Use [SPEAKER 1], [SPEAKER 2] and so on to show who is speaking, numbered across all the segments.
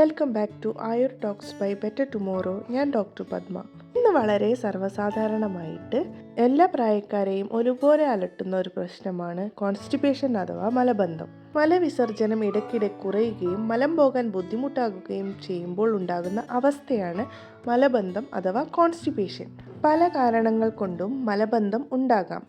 [SPEAKER 1] Welcome back to Ayur talks by better tomorrow. ഞാൻ doctor Padma ഇന്ന് വളരെ സർവസാധാരണമായിട്ട് എല്ലാ പ്രായക്കാരെയും ഒരുപോലെ അലട്ടുന്ന ഒരു പ്രശ്നമാണ് കോൺസ്റ്റിപ്പേഷൻ അഥവാ മലബന്ധം. മലവിസർജനം ഇടയ്ക്കിടെ കുറയുകയും മലം പോകാൻ ബുദ്ധിമുട്ടാകുകയും ചെയ്യുമ്പോൾ ഉണ്ടാകുന്ന അവസ്ഥയാണ് മലബന്ധം അഥവാ കോൺസ്റ്റിപ്പേഷൻ. പല കാരണങ്ങൾ കൊണ്ടും മലബന്ധം ഉണ്ടാകാം.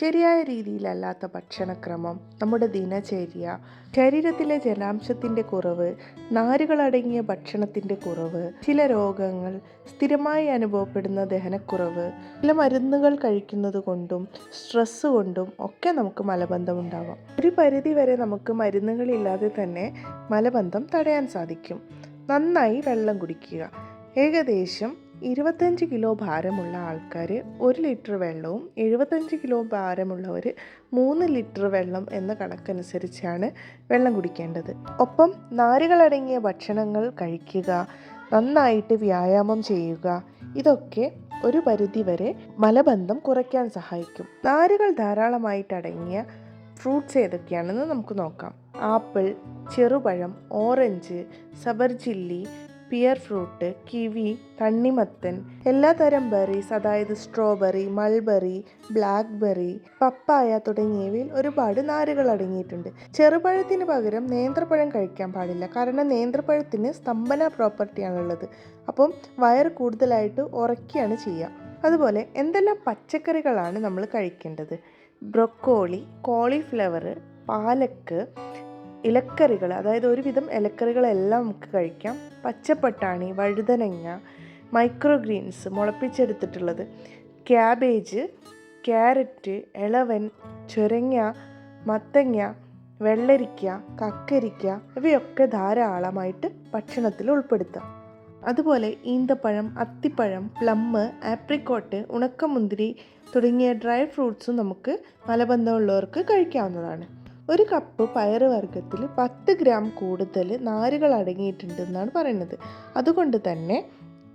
[SPEAKER 1] ശരിയായ രീതിയിലല്ലാത്ത ഭക്ഷണക്രമം നമ്മുടെ ദിനചര്യ ശരീരത്തിലെ ജലാംശത്തിന്റെ കുറവ് നാരുകളടങ്ങിയ ഭക്ഷണത്തിന്റെ കുറവ് ചില രോഗങ്ങൾ സ്ഥിരമായി അനുഭവപ്പെടുന്ന ദഹനക്കുറവ് ചില മരുന്നുകൾ കഴിക്കുന്നത് കൊണ്ടും സ്ട്രെസ് കൊണ്ടും ഒക്കെ നമുക്ക് മലബന്ധം ഉണ്ടാവാം. ഒരു പരിധി വരെ നമുക്ക് മരുന്നുകളില്ലാതെ തന്നെ മലബന്ധം തടയാൻ സാധിക്കും. നന്നായി വെള്ളം കുടിക്കുക. ഏകദേശം ഇരുപത്തഞ്ച് കിലോ ഭാരമുള്ള ആൾക്കാർ ഒരു ലിറ്റർ വെള്ളവും എഴുപത്തഞ്ച് കിലോ ഭാരമുള്ളവർ മൂന്ന് ലിറ്റർ വെള്ളം എന്ന കണക്കനുസരിച്ചാണ് വെള്ളം കുടിക്കേണ്ടത്. ഒപ്പം നാരുകളടങ്ങിയ ഭക്ഷണങ്ങൾ കഴിക്കുക നന്നായിട്ട് വ്യായാമം ചെയ്യുക ഇതൊക്കെ ഒരു പരിധി വരെ മലബന്ധം കുറയ്ക്കാൻ സഹായിക്കും. നാരുകൾ ധാരാളമായിട്ടടങ്ങിയ ഫ്രൂട്ട്സ് ഏതൊക്കെയാണെന്ന് നമുക്ക് നോക്കാം. ആപ്പിൾ ചെറുപഴം ഓറഞ്ച് സബർജില്ലി പിയർ ഫ്രൂട്ട് കിവി തണ്ണിമത്തൻ എല്ലാതരം ബെറീസ് അതായത് സ്ട്രോബെറി മൾബറി ബ്ലാക്ക്ബെറി പപ്പായ തുടങ്ങിയവയിൽ ഒരുപാട് നാരുകൾ അടങ്ങിയിട്ടുണ്ട്. ചെറുപഴത്തിന് പകരം നേന്ത്രപ്പഴം കഴിക്കാൻ പാടില്ല. കാരണം നേന്ത്രപ്പഴത്തിന് സ്തംഭന പ്രോപ്പർട്ടിയാണുള്ളത് അപ്പം വയർ കൂടുതലായിട്ട് ഉറക്കിയാണ് ചെയ്യുക. അതുപോലെ എന്തെല്ലാം പച്ചക്കറികളാണ് നമ്മൾ കഴിക്കേണ്ടത്? ബ്രൊക്കോളി കോളിഫ്ലവർ പാലക്ക് ഇലക്കറികൾ അതായത് ഒരുവിധം ഇലക്കറികളെല്ലാം നമുക്ക് കഴിക്കാം. പച്ചപ്പട്ടാണി വഴുതനങ്ങ മൈക്രോ ഗ്രീൻസ് മുളപ്പിച്ചെടുത്തിട്ടുള്ളത്. ക്യാബേജ് ക്യാരറ്റ് ഇളവൻ ചുരങ്ങ മത്തങ്ങ വെള്ളരിക്ക കക്കരിക്ക ഇവയൊക്കെ ധാരാളമായിട്ട് ഭക്ഷണത്തിൽ ഉൾപ്പെടുത്താം. അതുപോലെ ഈന്തപ്പഴം അത്തിപ്പഴം പ്ലമ്മ് ആപ്രിക്കോട്ട് ഉണക്കമുന്തിരി തുടങ്ങിയ ഡ്രൈ ഫ്രൂട്ട്സും നമുക്ക് മലബന്ധമുള്ളവർക്ക് കഴിക്കാവുന്നതാണ്. ഒരു കപ്പ് പയറുവർഗത്തിൽ പത്ത് ഗ്രാം കൂടുതൽ നാരുകൾ അടങ്ങിയിട്ടുണ്ടെന്നാണ് പറയുന്നത്. അതുകൊണ്ട് തന്നെ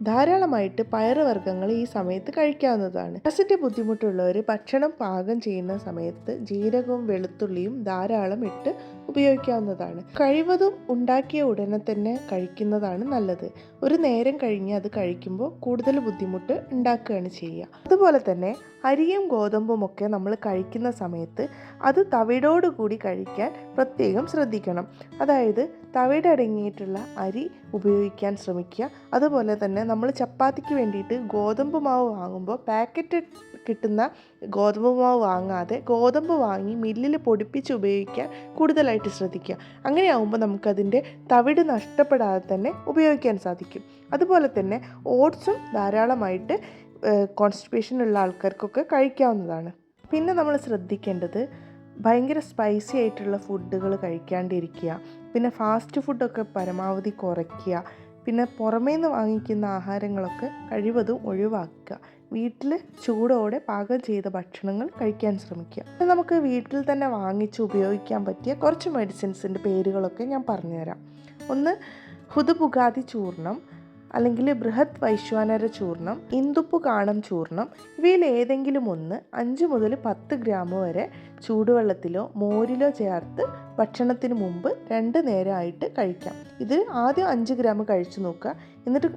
[SPEAKER 1] ധാരാളമായിട്ട് പയറുവർഗങ്ങൾ ഈ സമയത്ത് കഴിക്കാവുന്നതാണ്. ഗ്യാസിന്റെ ബുദ്ധിമുട്ടുള്ളവർ ഭക്ഷണം പാകം ചെയ്യുന്ന സമയത്ത് ജീരകവും വെളുത്തുള്ളിയും ധാരാളം ഇട്ട് ഉപയോഗിക്കാവുന്നതാണ്. കഴിവതും ഉണ്ടാക്കിയ ഉടനെ തന്നെ കഴിക്കുന്നതാണ് നല്ലത്. ഒരു നേരം കഴിഞ്ഞ് അത് കഴിക്കുമ്പോൾ കൂടുതൽ ബുദ്ധിമുട്ട് ഉണ്ടാക്കുകയാണ് ചെയ്യുക. അതുപോലെ തന്നെ അരിയും ഗോതമ്പും ഒക്കെ നമ്മൾ കഴിക്കുന്ന സമയത്ത് അത് തവിടോടുകൂടി കഴിക്കാൻ പ്രത്യേകം ശ്രദ്ധിക്കണം. അതായത് തവിടടങ്ങിയിട്ടുള്ള അരി ഉപയോഗിക്കാൻ ശ്രമിക്കുക. അതുപോലെ തന്നെ നമ്മൾ ചപ്പാത്തിക്ക് വേണ്ടിയിട്ട് ഗോതമ്പ് മാവ് വാങ്ങുമ്പോൾ പാക്കറ്റ് കിട്ടുന്ന ഗോതമ്പ് മാവ് വാങ്ങാതെ ഗോതമ്പ് വാങ്ങി മില്ലിൽ പൊടിപ്പിച്ച് ഉപയോഗിക്കാൻ കൂടുതലായിട്ട് ശ്രദ്ധിക്കുക. അങ്ങനെയാകുമ്പോൾ നമുക്കതിന്റെ തവിട് നഷ്ടപ്പെടാതെ തന്നെ ഉപയോഗിക്കാൻ സാധിക്കും. അതുപോലെ തന്നെ ഓട്സും ധാരാളമായിട്ട് കോൺസ്റ്റിപ്പേഷനുള്ള ആൾക്കാർക്കൊക്കെ കഴിക്കാവുന്നതാണ്. പിന്നെ നമ്മൾ ശ്രദ്ധിക്കേണ്ടത് ഭയങ്കര സ്പൈസി ആയിട്ടുള്ള ഫുഡുകൾ കഴിക്കാണ്ടിരിക്കുക. പിന്നെ ഫാസ്റ്റ് ഫുഡൊക്കെ പരമാവധി കുറയ്ക്കുക. പിന്നെ പുറമേ നിന്ന് വാങ്ങിക്കുന്ന ആഹാരങ്ങളൊക്കെ കഴിവതും ഒഴിവാക്കുക. വീട്ടിൽ ചൂടോടെ പാകം ചെയ്ത ഭക്ഷണങ്ങൾ കഴിക്കാൻ ശ്രമിക്കുക. നമുക്ക് വീട്ടിൽ തന്നെ വാങ്ങിച്ച് ഉപയോഗിക്കാൻ പറ്റിയ കുറച്ച് മെഡിസിൻസിന്റെ പേരുകളൊക്കെ ഞാൻ പറഞ്ഞുതരാം. ഒന്ന് ഹുദുപുഗാതി ചൂർണം അല്ലെങ്കിൽ ബൃഹത് വൈശ്വാനര ചൂർണം ഇന്ദുപ്പു കാണം ചൂർണം ഇവയിൽ ഏതെങ്കിലും ഒന്ന് അഞ്ച് മുതൽ പത്ത് ഗ്രാം വരെ ചൂടുവെള്ളത്തിലോ മോരിലോ ചേർത്ത് ഭക്ഷണത്തിന് മുമ്പ് രണ്ട് നേരമായിട്ട് കഴിക്കാം. ഇത് ആദ്യം അഞ്ച് ഗ്രാം കഴിച്ചു നോക്കുക. എന്നിട്ട്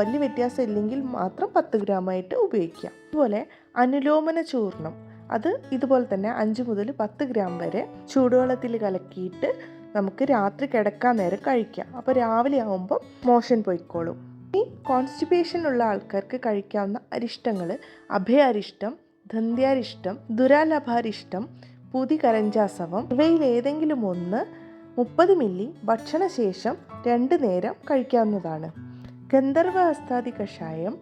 [SPEAKER 1] വലിയ വ്യത്യാസം ഇല്ലെങ്കിൽ മാത്രം പത്ത് ഗ്രാമായിട്ട് ഉപയോഗിക്കാം. അതുപോലെ അനുലോമന ചൂർണം അത് ഇതുപോലെ തന്നെ അഞ്ച് മുതൽ പത്ത് ഗ്രാം വരെ ചൂടുവെള്ളത്തിൽ കലക്കിയിട്ട് നമുക്ക് രാത്രി കിടക്കാൻ നേരം കഴിക്കാം. അപ്പോൾ രാവിലെ ആകുമ്പോൾ മോഷൻ പോയിക്കോളും. കോൺസ്റ്റിപ്പേഷൻ ഉള്ള ആൾക്കാർക്ക് കഴിക്കാവുന്ന അരിഷ്ടങ്ങൾ അഭയാരിഷ്ടം ദന്ത്യാരിഷ്ടം ദുരാലഭാരിഷ്ടം പുതി കരഞ്ചാസവം ഇവയിൽ ഏതെങ്കിലും ഒന്ന് മുപ്പത് മില്ലി ഭക്ഷണശേഷം രണ്ട് നേരം കഴിക്കാവുന്നതാണ്. ഗന്ധർവ അസ്താദി കഷായം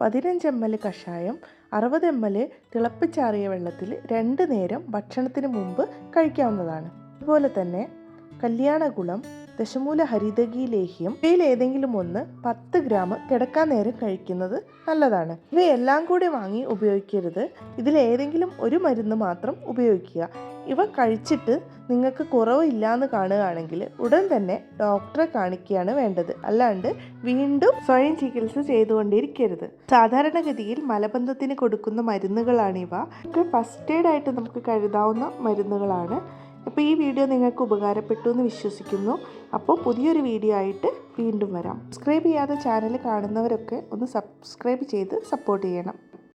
[SPEAKER 1] പതിനഞ്ച് എം എൽ കഷായം അറുപത് എം എൽ തിളപ്പിച്ചാറിയ വെള്ളത്തിൽ രണ്ട് നേരം ഭക്ഷണത്തിന് മുമ്പ് കഴിക്കാവുന്നതാണ്. അതുപോലെ തന്നെ കല്യാണകുളം ദശമൂല ഹരിതകി ലേഹ്യം ഇവയിൽ ഏതെങ്കിലും ഒന്ന് പത്ത് ഗ്രാം കിടക്കാൻ നേരം കഴിക്കുന്നത് നല്ലതാണ്. ഇവയെല്ലാം കൂടി വാങ്ങി ഉപയോഗിക്കരുത്. ഇതിൽ ഏതെങ്കിലും ഒരു മരുന്ന് മാത്രം ഉപയോഗിക്കുക. ഇവ കഴിച്ചിട്ട് നിങ്ങൾക്ക് കുറവില്ല എന്ന് കാണുകയാണെങ്കിൽ ഉടൻ തന്നെ ഡോക്ടറെ കാണിക്കുകയാണ് വേണ്ടത്. അല്ലാണ്ട് വീണ്ടും സ്വയം ചികിത്സ ചെയ്തുകൊണ്ടിരിക്കരുത്. സാധാരണഗതിയിൽ മലബന്ധത്തിന് കൊടുക്കുന്ന മരുന്നുകളാണിവ. ഇവ ഫസ്റ്റ് എയ്ഡ് ആയിട്ട് നമുക്ക് കരുതാവുന്ന മരുന്നുകളാണ്. അപ്പോൾ ഈ വീഡിയോ നിങ്ങൾക്ക് ഉപകാരപ്പെട്ടു എന്ന് വിശ്വസിക്കുന്നു. അപ്പോൾ പുതിയൊരു വീഡിയോ ആയിട്ട് വീണ്ടും വരാം. സബ്സ്ക്രൈബ് ചെയ്യാതെ ചാനൽ കാണുന്നവരൊക്കെ ഒന്ന് സബ്സ്ക്രൈബ് ചെയ്ത് സപ്പോർട്ട് ചെയ്യണം.